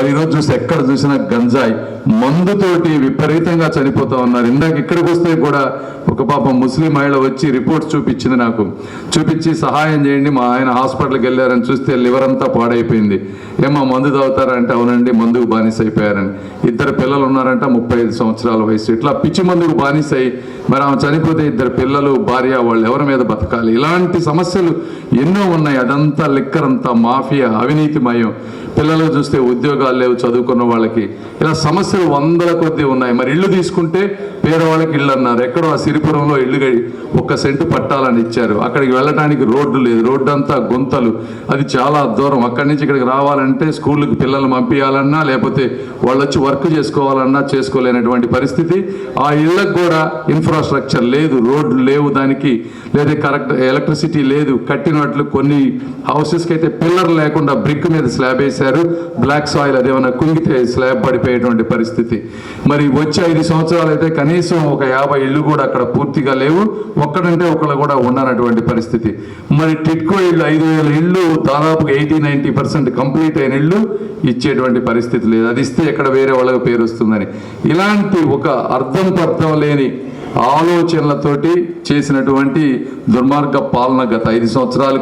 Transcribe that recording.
మరి ఈరోజు చూస్తే ఎక్కడ చూసినా గంజాయి మందుతోటి విపరీతంగా చనిపోతా ఉన్నారు. ఇందాక ఇక్కడికి వస్తే కూడా ఒక పాప ముస్లిం మహిళ వచ్చి రిపోర్ట్ చూపించింది నాకు. చూపించి సహాయం చేయండి మా ఆయన హాస్పిటల్కి వెళ్ళారని చూస్తే లివర్ అంతా పాడైపోయింది. ఏమో మందు తాగుతారంటే అవునండి మందుకు బానిస అయిపోయారని. ఇద్దరు పిల్లలు ఉన్నారంట ముప్పై ఐదు సంవత్సరాల వయసు. ఇట్లా పిచ్చి మందుకు బానిస అయి మరి ఆమె చనిపోతే ఇద్దరు పిల్లలు భార్య వాళ్ళు ఎవరి మీద బతకాలి? ఇలాంటి సమస్యలు ఎన్నో ఉన్నాయి. అదంతా లిక్కర్ అంతా మాఫియా అవినీతిమయం. పిల్లలు చూస్తే ఉద్యోగాలు లేవు చదువుకున్న వాళ్ళకి. ఇలా సమస్యలు వందల కొద్దీ ఉన్నాయి. మరి ఇల్లు తీసుకుంటే పేదవాళ్ళకి ఇల్లు అన్నారు. ఎక్కడో ఆ సిరిపురంలో ఇల్లు ఒక్క సెంటు పట్టాలని ఇచ్చారు. అక్కడికి వెళ్ళడానికి రోడ్డు లేదు. రోడ్డు అంతా గుంతలు. అది చాలా దూరం. అక్కడి నుంచి ఇక్కడికి రావాలంటే స్కూళ్ళకి పిల్లల్ని పంపించాలన్నా లేకపోతే వాళ్ళు వచ్చి వర్క్ చేసుకోవాలన్నా చేసుకోలేనటువంటి పరిస్థితి. ఆ ఇళ్ళకు కూడా ఇన్ఫ్రాస్ట్రక్చర్ లేదు. రోడ్లు లేవు దానికి. లేదా కరెక్ట్ ఎలక్ట్రిసిటీ లేదు. కట్టినట్లు కొన్ని హౌసెస్కి అయితే పిల్లర్ లేకుండా బ్రిక్ మీద స్లాబ్ వేశారు. బ్లాక్ సాయిల్ అదేమన్నా కుంగితే స్లాబ్ పడిపోయేటువంటి పరిస్థితి. మరి వచ్చే ఐదు సంవత్సరాలు అయితే కనీసం ఒక యాభై ఇళ్ళు కూడా అక్కడ పూర్తిగా లేవు. ఒక్కడంటే ఒకళ్ళు కూడా ఉండనటువంటి పరిస్థితి. మరి టిట్కో ఇళ్ళు ఐదు వేల ఇళ్ళు దాదాపుగా ఎయిటీ నైన్టీ పర్సెంట్ కంప్లీట్ అయిన ఇళ్ళు ఇచ్చేటువంటి పరిస్థితి లేదు. అది ఇస్తే ఎక్కడ వేరే వాళ్ళకి పేరు వస్తుందని. ఇలాంటి ఒక అర్థం పర్థం లేని ఆలోచనలతోటి చేసినటువంటి దుర్మార్గ పాలన గత ఐదు సంవత్సరాలు